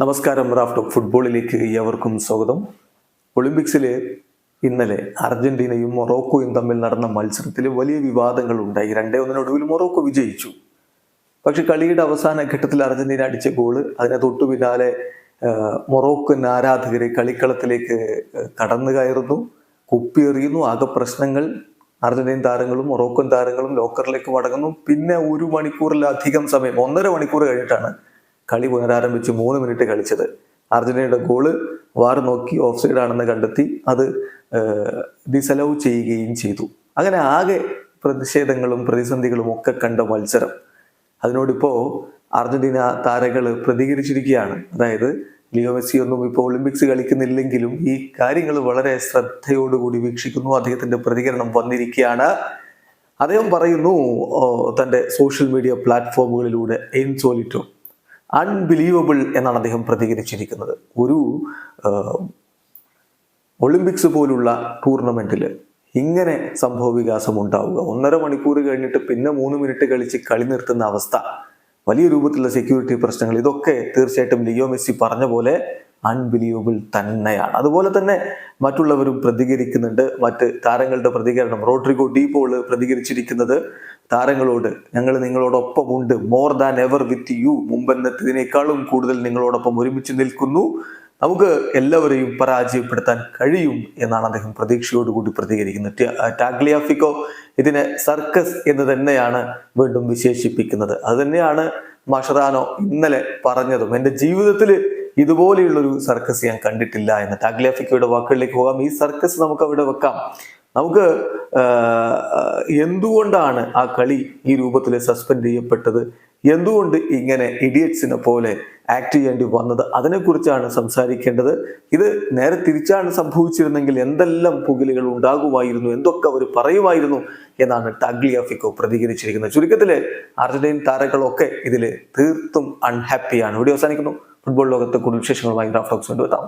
നമസ്കാരം റാഫ്റ്റ് ഫുട്ബോളിലേക്ക് ഏവർക്കും സ്വാഗതം. ഒളിമ്പിക്സിലെ ഇന്നലെ അർജന്റീനയും മൊറോക്കോയും തമ്മിൽ നടന്ന മത്സരത്തിൽ വലിയ വിവാദങ്ങൾ ഉണ്ടായി. രണ്ടേ ഒന്നിനൊടുവിൽ മൊറോക്കോ വിജയിച്ചു. പക്ഷെ കളിയുടെ അവസാന ഘട്ടത്തിൽ അർജന്റീന അടിച്ച ഗോൾ അതിനെ തൊട്ടു പിന്നാലെ മൊറോക്കൻ ആരാധകരെ കളിക്കളത്തിലേക്ക് കടന്നു കയറുന്നു കുപ്പിയെറിയുന്നു. ആകെ പ്രശ്നങ്ങൾ അർജന്റീൻ താരങ്ങളും മൊറോക്കൻ താരങ്ങളും ലോക്കറിലേക്ക് മടങ്ങുന്നു. പിന്നെ ഒരു മണിക്കൂറിലധികം സമയം ഒന്നര മണിക്കൂർ കഴിഞ്ഞിട്ടാണ് കളി പുനരാരംഭിച്ച് മൂന്ന് മിനിറ്റ് കളിച്ചത്. അർജന്റീനയുടെ ഗോൾ വാർ നോക്കി ഓഫ് സൈഡ് ആണെന്ന് കണ്ടെത്തി അത് ഡിസലവ് ചെയ്യുകയും ചെയ്തു. അങ്ങനെ ആകെ പ്രതിഷേധങ്ങളും പ്രതിസന്ധികളും ഒക്കെ കണ്ട മത്സരം. അതിനോടിപ്പോ അർജന്റീന താരകൾ പ്രതികരിച്ചിരിക്കുകയാണ്. അതായത് ലിയോ മെസ്സി ഒന്നും ഇപ്പോൾ ഒളിമ്പിക്സ് കളിക്കുന്നില്ലെങ്കിലും ഈ കാര്യങ്ങൾ വളരെ ശ്രദ്ധയോടുകൂടി വീക്ഷിക്കുന്നു. അദ്ദേഹത്തിന്റെ പ്രതികരണം വന്നിരിക്കുകയാണ്. അദ്ദേഹം പറയുന്നു തന്റെ സോഷ്യൽ മീഡിയ പ്ലാറ്റ്ഫോമുകളിലൂടെ എൻ സോലിറ്റോ അൺബിലീവബിൾ എന്നാണ് അദ്ദേഹം പ്രതികരിച്ചിരിക്കുന്നത്. ഒരു ഒളിമ്പിക്സ് പോലുള്ള ടൂർണമെന്റിൽ ഇങ്ങനെ സംഭവ വികാസം ഉണ്ടാവുക ഒന്നര മണിക്കൂർ കഴിഞ്ഞിട്ട് പിന്നെ മൂന്ന് മിനിറ്റ് കളിച്ച് കളി നിർത്തുന്ന അവസ്ഥ വലിയ രൂപത്തിലുള്ള സെക്യൂരിറ്റി പ്രശ്നങ്ങൾ ഇതൊക്കെ തീർച്ചയായിട്ടും ലിയോ മെസ്സി പറഞ്ഞ പോലെ അൺബിലീവബിൾ തന്നെയാണ്. അതുപോലെ തന്നെ മറ്റുള്ളവരും പ്രതികരിക്കുന്നുണ്ട്. മറ്റ് താരങ്ങളുടെ പ്രതികരണം റോഡ്രിഗോ ഡീപോൾ പ്രതികരിച്ചിരിക്കുന്നത് താരങ്ങളോട് ഞങ്ങൾ നിങ്ങളോടൊപ്പമുണ്ട് more than ever with you മുമ്പെന്നതിനേക്കാളും കൂടുതൽ നിങ്ങളോടൊപ്പം ഒരുമിച്ച് നിൽക്കുന്നു. നമുക്ക് എല്ലാവരെയും പരാജയപ്പെടുത്താൻ കഴിയും എന്നാണ് അദ്ദേഹം പ്രതീക്ഷയോടുകൂടി പ്രതികരിക്കുന്നത്. ടാഗ്ലിയാഫിക്കോ ഇതിനെ സർക്കസ് എന്ന് തന്നെയാണ് വീണ്ടും വിശേഷിപ്പിക്കുന്നത്. അത് തന്നെയാണ് മഷറാനോ ഇന്നലെ പറഞ്ഞതും. എന്റെ ജീവിതത്തിൽ ഇതുപോലെയുള്ളൊരു സർക്കസ് ഞാൻ കണ്ടിട്ടില്ല എന്ന് ടാഗ്ലിയാഫിക്കോയുടെ വാക്കുകളിലേക്ക് പോകാം. ഈ സർക്കസ് നമുക്ക് അവിടെ വെക്കാം. നമുക്ക് എന്തുകൊണ്ടാണ് ആ കളി ഈ രൂപത്തിൽ സസ്പെൻഡ് ചെയ്യപ്പെട്ടത്? എന്തുകൊണ്ട് ഇങ്ങനെ ഇഡിയറ്റ്സിനെ പോലെ ആക്ട് ചെയ്യേണ്ടി വന്നത്? അതിനെക്കുറിച്ചാണ് സംസാരിക്കേണ്ടത്. ഇത് നേരെ തിരിച്ചാണ് സംഭവിച്ചിരുന്നെങ്കിൽ എന്തെല്ലാം പുകലുകൾ ഉണ്ടാകുമായിരുന്നു? എന്തൊക്കെ അവർ പറയുമായിരുന്നു? എന്നാണ് ടാഗ്ലിയാഫിക്കോ പ്രതികരിച്ചിരിക്കുന്നത്. ചുരുക്കത്തിലെ അർജന്റീൻ താരങ്ങളൊക്കെ ഇതിൽ തീർത്തും അൺഹാപ്പിയാണ് ഇവിടെ അവസാനിക്കുന്നു. ഫുട്ബോൾ ലോകത്തെ കൂടുതൽ വിശേഷങ്ങളുമായി ഗ്രാഫ്റ്റോക്സ് കൊണ്ടുവെത്താം